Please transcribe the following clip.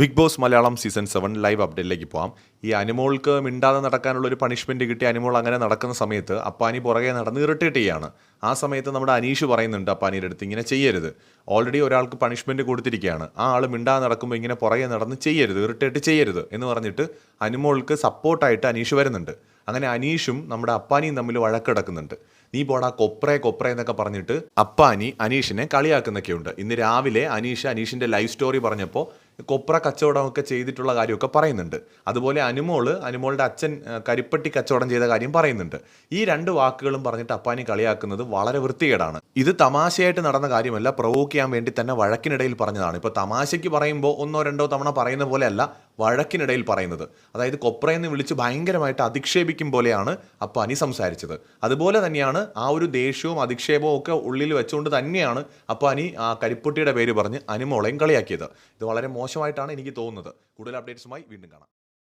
Bigg Boss Malayalam season seven live അപ്ഡേറ്റിലേക്ക് പോകാം ഈ അനിമോൾക്ക് മിണ്ടാതെ നടക്കാനുള്ള ഒരു പണിഷ്മെന്റ് കിട്ടി അനിമോൾ അങ്ങനെ നടക്കുന്ന സമയത്ത് അപ്പാനി പുറകെ നടന്ന് ഇറിറ്റേറ്റ് ആ സമയത്ത് നമ്മുടെ അനീഷ് പറയുന്നുണ്ട് അപ്പാനിയുടെ അടുത്ത് ഇങ്ങനെ ചെയ്യരുത്. ഓൾറെഡി ഒരാൾക്ക് പണിഷ്മെന്റ് കൊടുത്തിരിക്കുകയാണ്. ആ ആൾ മിണ്ടാതെ നടക്കുമ്പോൾ ഇങ്ങനെ പുറകെ നടന്ന് ചെയ്യരുത് ഇറിറ്റേറ്റ് ചെയ്യരുത് എന്ന് പറഞ്ഞിട്ട് അനിമോൾക്ക് സപ്പോർട്ടായിട്ട് അനീഷ് വരുന്നുണ്ട്. അങ്ങനെ അനീഷും നമ്മുടെ അപ്പാനിയും തമ്മിൽ വഴക്കിടക്കുന്നുണ്ട്. നീ പോടാ കൊപ്രേ കൊപ്രേ എന്നൊക്കെ പറഞ്ഞിട്ട് അപ്പാനി അനീഷിനെ കളിയാക്കുന്നൊക്കെയുണ്ട്. ഇന്ന് രാവിലെ അനീഷ് അനീഷിന്റെ ലൈവ് സ്റ്റോറി പറഞ്ഞപ്പോൾ കൊപ്ര കച്ചവടമൊക്കെ ചെയ്തിട്ടുള്ള കാര്യമൊക്കെ പറയുന്നുണ്ട്. അതുപോലെ അനുമോൾ അനുമോളുടെ അച്ഛൻ കരിപ്പട്ടി കച്ചവടം ചെയ്ത കാര്യം പറയുന്നുണ്ട്. ഈ രണ്ട് വാക്കുകളും പറഞ്ഞിട്ട് അപ്പാനി കളിയാക്കുന്നത് വളരെ വൃത്തികേടാണ്. ഇത് തമാശയായിട്ട് നടന്ന കാര്യമല്ല പ്രവോക്ക് ചെയ്യാൻ വേണ്ടി തന്നെ വഴക്കിനിടയിൽ പറഞ്ഞതാണ്. ഇപ്പോൾ തമാശയ്ക്ക് പറയുമ്പോൾ ഒന്നോ രണ്ടോ തവണ പറയുന്ന പോലെയല്ല വഴക്കിനിടയിൽ പറയുന്നത്. അതായത് കൊപ്രയെന്ന് വിളിച്ച് ഭയങ്കരമായിട്ട് അധിക്ഷേപിക്കും പോലെയാണ് അപ്പാനി സംസാരിച്ചത്. അതുപോലെ തന്നെയാണ് ആ ഒരു ദേഷ്യവും അധിക്ഷേപവും ഒക്കെ ഉള്ളിൽ വെച്ചുകൊണ്ട് തന്നെയാണ് അപ്പാനി ആ കരിപ്പൊട്ടിയുടെ പേര് പറഞ്ഞ് അനുമോളയും കളിയാക്കിയത്. ഇത് വളരെ മോശമായിട്ടാണ് എനിക്ക് തോന്നുന്നത്. കൂടുതൽ അപ്ഡേറ്റ്സുമായി വീണ്ടും കാണാം.